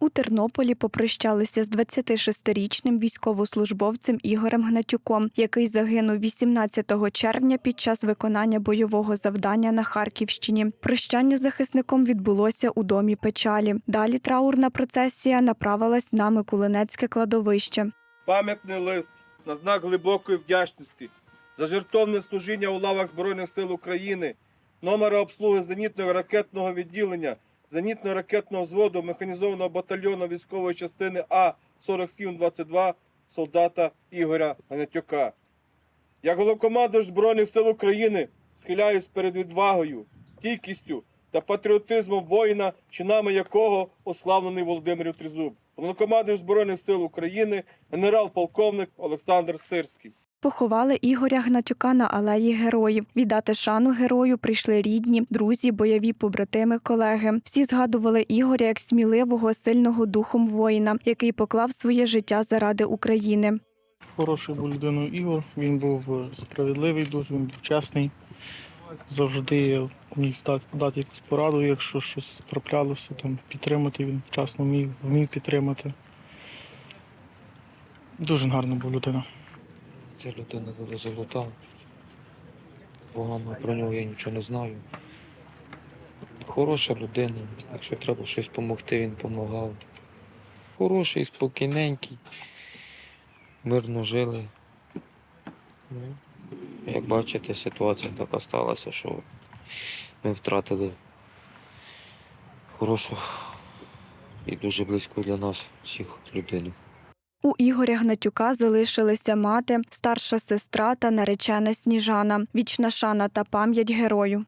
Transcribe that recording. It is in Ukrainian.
У Тернополі попрощалися з 26-річним військовослужбовцем Ігорем Гнатюком, який загинув 18 червня під час виконання бойового завдання на Харківщині. Прощання з захисником відбулося у домі печалі. Далі траурна процесія направилась на Микулинецьке кладовище. Пам'ятний лист на знак глибокої вдячності за жертовне служіння у лавах Збройних сил України, номера обслуги зенітного ракетного відділення, зенітно-ракетного взводу механізованого батальйону військової частини А 4722 солдата Ігоря Ганятюка. Як головкомандуюч Збройних сил України схиляюсь перед відвагою, стійкістю та патріотизмом воїна, чинами якого ославлений Володимир Тризуб. Головнокомандуюч Збройних сил України, генерал-полковник Олександр Сирський. Поховали Ігоря Гнатюка на алеї героїв. Віддати шану герою прийшли рідні, друзі, бойові побратими, колеги. Всі згадували Ігоря як сміливого, сильного духом воїна, який поклав своє життя заради України. Хороший був людиною Ігор. Він був е, справедливий, дуже він був чесний. Завжди міг дати якусь пораду, якщо щось траплялося, там підтримати він вчасно міг, вмів підтримати. Дуже гарна був людина. Ця людина була золота. Погано про нього я нічого не знаю. Хороша людина. Якщо треба щось допомогти, він допомагав. Хороший, спокійненький. Мирно жили. Ну, Як бачите, ситуація така сталася, що ми втратили хорошу і дуже близьку для нас всіх людину. У Ігоря Гнатюка залишилися мати, старша сестра та наречена Сніжана. Вічна шана та пам'ять герою.